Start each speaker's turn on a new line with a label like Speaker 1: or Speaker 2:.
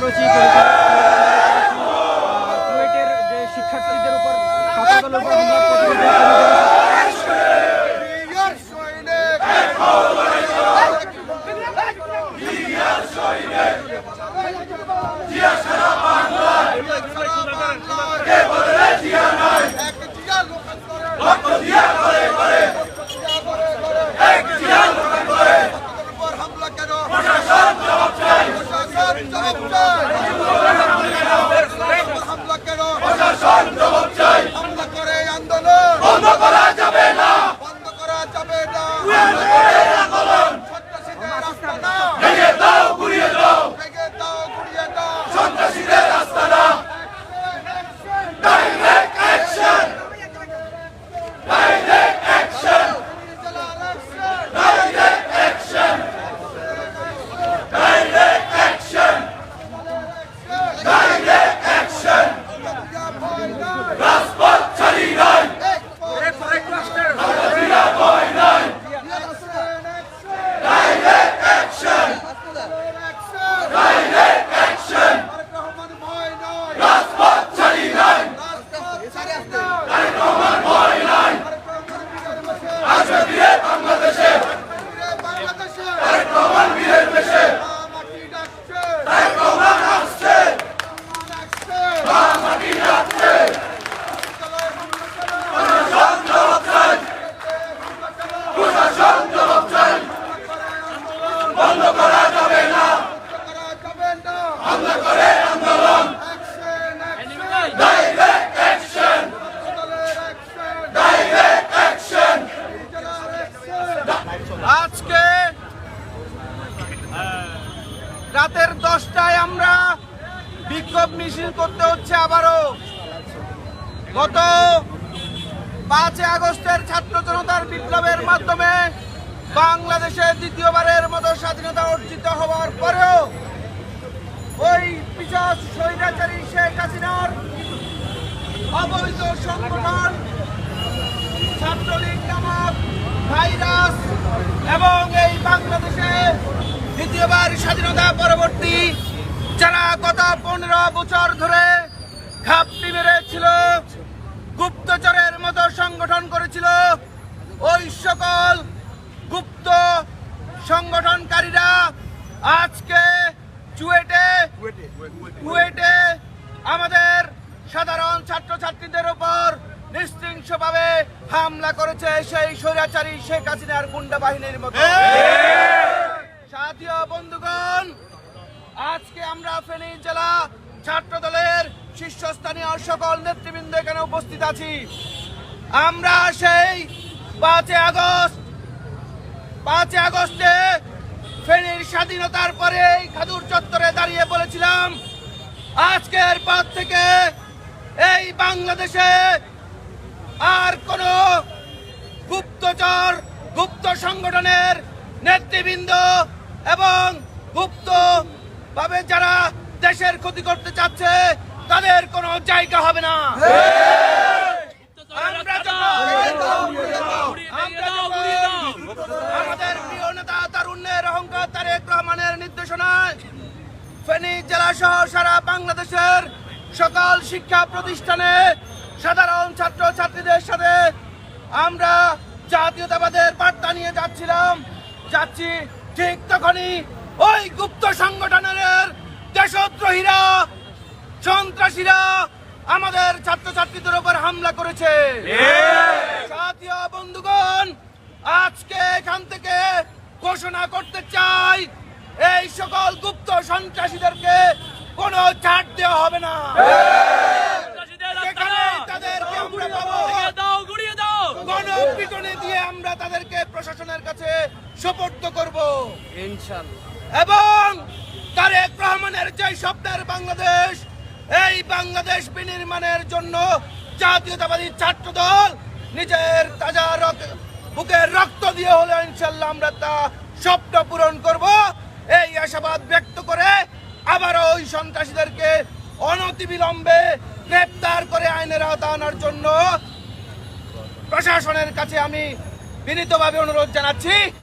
Speaker 1: সন্ত্রাসী
Speaker 2: Transporte! দশটায় আমরা বিক্ষোভ মিছিল করতে হচ্ছে আবারও। গত পাঁচই আগস্টের ছাত্র জনতার বিপ্লবের মাধ্যমে বাংলাদেশে দ্বিতীয়বারের মতো স্বাধীনতা অর্জিত হওয়ার পরেও ওই পিছাস স্বৈরাচারী শেখ হাসিনার অবৈধ সংগঠন, ছাত্রলীগ নামক ভাইরাস এবং এই বাংলাদেশে দ্বিতীয়বার স্বাধীনতা পরবর্তী যারা গত পনেরো বছর ধরে ঘাপটি মেরেছিল, গুপ্তচরের মতো সংগঠন করেছিল, ওই সকল গুপ্ত সংগঠনকারীরা আজকে চুয়েটে কুয়েটে আমাদের সাধারণ ছাত্রছাত্রীদের উপর নিশ্চিংসভাবে হামলা করেছে সেই স্বৈরাচারী শেখ হাসিনার গুন্ডা বাহিনীর মতো বন্ধুগণ, আজকে আমরা ফেনী জেলা ছাত্র দলের শীর্ষস্থানীয় সকল নেতৃবৃন্দ এখানে উপস্থিত আছি। আমরা সেই পাঁচই আগস্ট আগস্টে ফেনীর স্বাধীনতার পরে খাদুর চত্বরে দাঁড়িয়ে বলেছিলাম, আজকের পর থেকে এই বাংলাদেশে আর কোন গুপ্তচর, গুপ্ত সংগঠনের নেতৃবৃন্দ এবং গুপ্ত ভাবে যারা দেশের ক্ষতি করতে চাচ্ছে তাদের কোনো জায়গা হবে না। আমরা যখন- আমাদের প্রিয় নেতা তারুণ্যের অহংকার তারেক রহমানের নির্দেশনায় ফেনী জেলা সহ সারা বাংলাদেশের সকল শিক্ষা প্রতিষ্ঠানে সাধারণ ছাত্র ছাত্রীদের সাথে আমরা জাতীয়তাবাদের বার্তা নিয়ে যাচ্ছিলাম। যাচ্ছি ঠিক তখনই ওই গুপ্ত সংগঠনের দেশদ্রোহীরা সন্ত্রাসীরা আমাদের ছাত্রছাত্রীদের উপর হামলা করেছে। জাতীয় বন্ধুগণ আজকে এখান থেকে ঘোষণা করতে চাই এই সকল গুপ্ত সন্ত্রাসীদেরকে কোনো ছাড় দেওয়া হবে না সেখানে তাদেরকে আমরা পাবো গণপিটনে দিয়ে আমরা তাদেরকে প্রশাসনের কাছে সোপর্দ করব
Speaker 1: ইনশাল্লাহ
Speaker 2: এবং তারেক রহমানের যে স্বপ্নের বাংলাদেশ, এই বাংলাদেশ বিনির্মাণের জন্য জাতীয়তাবাদী ছাত্র দল নিজের তাজা বুকের রক্ত দিয়ে হলে ইনশাল্লাহ আমরা তা স্বপ্ন পূরণ করব। এই আশাবাদ ব্যক্ত করে আবারও ওই সন্ত্রাসীদেরকে অনতিবিলম্বে গ্রেপ্তার করে আইনের আওতা আনার জন্য প্রশাসনের কাছে আমি বিনীতভাবে অনুরোধ জানাচ্ছি।